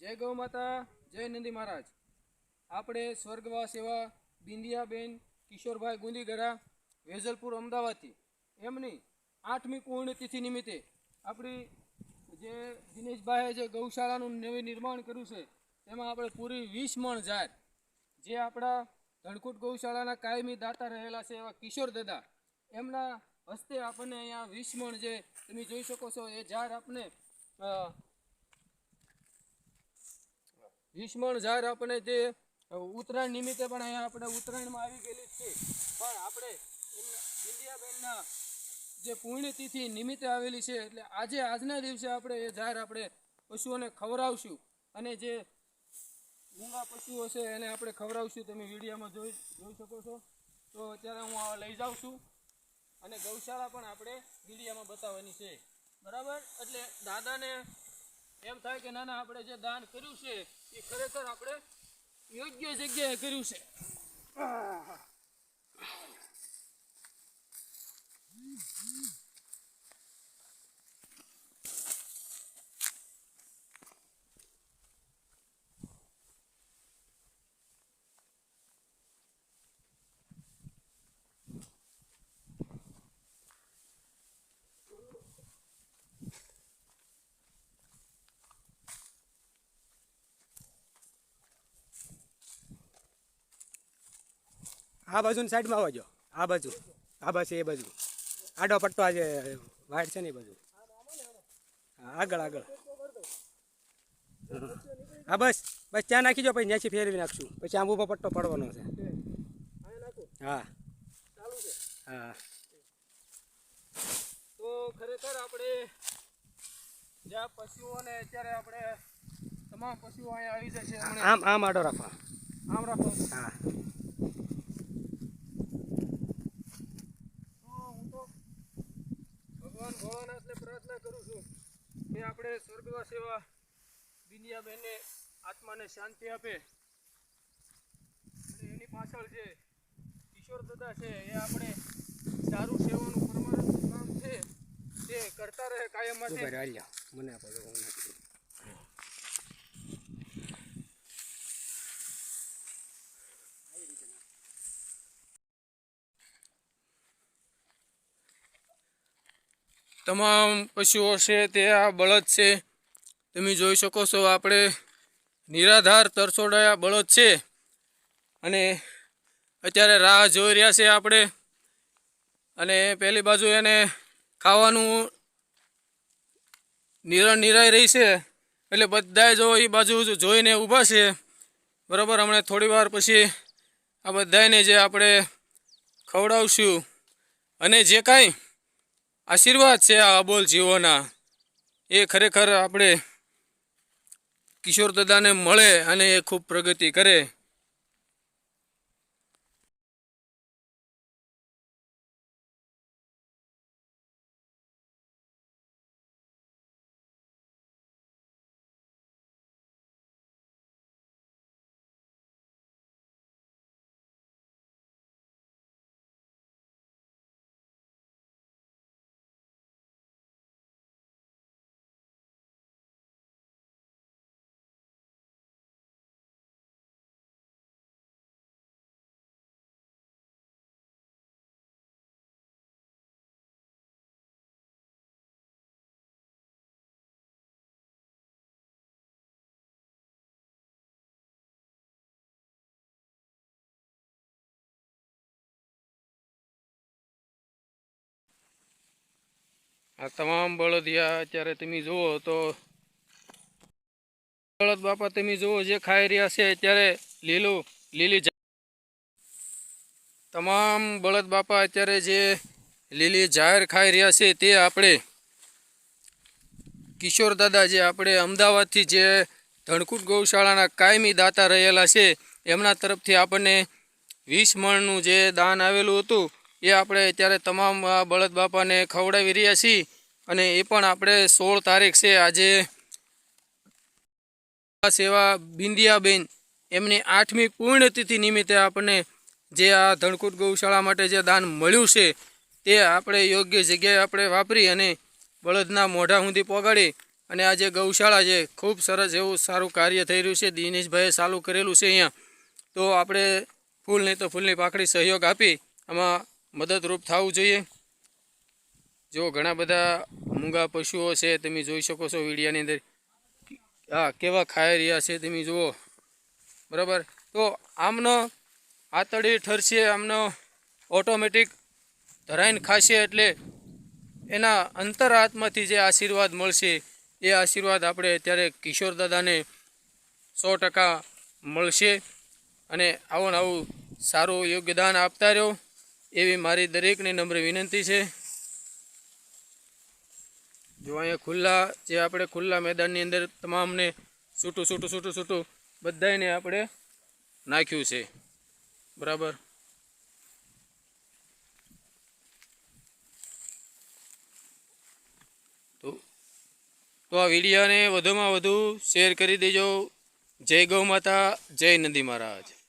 જય ગૌ માતા, જય નંદી મહારાજ. આપણે સ્વર્ગવાસ એવા બિંદિયાબેન, કિશોરભાઈ ગુંદીગરા, વેજલપુર અમદાવાદથી. એમની આઠમી પૂર્ણતિથિ નિમિત્તે આપણી જે દિનેશભાઈએ જે ગૌશાળાનું નવું નિર્માણ કર્યું છે, તેમાં આપણે પૂરી વીસ મણ જાત જે આપણા ધણકુટ ગૌશાળાના કાયમી દાતા રહેલા છે એવા કિશોર દાદા, એમના હસ્તે આપણને અહીંયા વીસ મણ જે તમે જોઈ શકો છો, એ જાર આપણે વિસ્મણ ઝાડ આપણે જે ઉત્તરાયણ નિમિત્તે પણ અહીંયા આપણે ઉત્તરાયણમાં આવી ગયેલી છે. પણ આપણે એમના બિંદિયાબેનના જે પુણ્યતિથિ નિમિત્તે આવેલી છે, એટલે આજે, આજના દિવસે આપણે એ ઝાડ આપણે પશુઓને ખવડાવશું. અને જે મૂંગા પશુઓ છે એને આપણે ખવડાવશું. તમે વિડીયોમાં જોઈ જોઈ શકો છો. તો અત્યારે હું લઈ જાઉં છું. અને ગૌશાળા પણ આપણે વિડીયામાં બતાવવાની છે. બરાબર? એટલે દાદાને એમ થાય કે, ના ના, આપણે જે દાન કર્યું છે ખરેખર આપણે યોગ્ય જગ્યાએ કર્યું છે. આ બાજુની સાઈડમાં આવજો આ બાજુ. આ બાજુ એ બાજુ. આડો પટ્ટો આજે વાઈટ છે ને એ બાજુ. આગળ આગળ. હા બસ. બસ ત્યાં નાખી જો પછી ત્યાંથી ફેરવી નાખશું. પછી આંબુ ઊભો પટ્ટો પડવાનો છે. હા. હા. તો ખરેખર આપણે જ્યાં પશુઓને અત્યારે આપણે તમામ પશુઓ અહીંયા આવી જશે છે આમ આમ આડો રાખવા આમ રાખો હા તો હું તો ભગવાન ભોળાનાથને પ્રાર્થના કરું છું કે આપણે સ્વર્ગવાસ એવા દુનિયાબેને આત્માને શાંતિ આપે. અને એની પાછળ જે કિશોર દાદા છે, એ આપણે સારું સેવાનું પરમાનંદ કામ છે, તે કરતા રહે કાયમ માટે. મને આપો તો હું નાખી દઉં. તમામ પશુઓ છે તે આ બળદ છે. તમે જોઈ શકો છો આપણે નિરાધાર તરછોડાયા બળદ છે. અને અત્યારે રાહ જોઈ રહ્યા છે આપણે. અને પેલી બાજુ એને ખાવાનું નિરણ નિરાઈ રહી છે. એટલે બધાય જો એ બાજુ જોઈને ઊભા છે. બરાબર, હમણાં થોડી વાર પછી આ બધાને જે આપણે ખવડાવશું. અને જે કાંઈ આશીર્વાદ છે આ અબોલ જીવોના. એ ખરેખર આપણે કિશોર દાદાને મળે અને એ ખૂબ પ્રગતિ કરે. આ તમામ બળદિયા અત્યારે તમે જુઓ તો બળદ બાપા તમે જુઓ જે ખાઈ રહ્યા છે અત્યારે લીલું, લીલી તમામ બળદ બાપા અત્યારે જે લીલી જાહેર ખાઈ રહ્યા છે તે આપણે કિશોર દાદા જે આપણે અમદાવાદથી જે ધણકુટ ગૌશાળાના કાયમી દાતા રહેલા છે, એમના તરફથી આપણને વીસ મણનું જે દાન આવેલું હતું એ આપણે અત્યારે તમામ બળદ બાપાને ખવડાવી રહ્યા છીએ અને એ પણ આપણે સોળ તારીખ છે આજે. સેવા બિંદિયાબેન, એમની આઠમી પૂર્ણતિથિ નિમિત્તે આપણને જે આ ધણકુટ ગૌશાળા માટે જે દાન મળ્યું છે, તે આપણે યોગ્ય જગ્યાએ આપણે વાપરી અને બળદના મોઢા સુધી પહોંચાડી અને આ જે ગૌશાળા છે, ખૂબ સરસ એવું સારું કાર્ય થઈ રહ્યું છે, દિનેશભાઈએ ચાલુ કરેલું છે અહીંયા. તો આપણે ફૂલ નહીં તો ફૂલની પાખડી સહયોગ આપી આમાં મદદરૂપ થવું જોઈએ. જો ઘણા બધા મૂંગા પશુઓ છે, તમે જોઈ શકો છો વિડીયાની અંદર. હા, કેવા ખાઈ રહ્યા છે તમે જુઓ. બરાબર? તો આમનો આતડી ઠરશે, આમનો ઓટોમેટિક ધરાઈને ખાશે એટલે એના અંતરાત્માથી જે આશીર્વાદ મળશે, એ આશીર્વાદ આપણે અત્યારે કિશોર દાદાને સો ટકા મળશે. અને આવું આવું સારું યોગદાન આપતા રહો એવી મારી દરેકને નમ્ર વિનંતી છે. જો અહીંયા ખુલ્લા, જે આપણે ખુલ્લા મેદાનની અંદર તમામને છૂટું છૂટું છૂટું છૂટું બધાને આપણે નાખ્યું છે. બરાબર? તો આ વિડીયોને વધુમાં વધુ શેર કરી દેજો. જય ગૌ માતા, જય નંદી મહારાજ.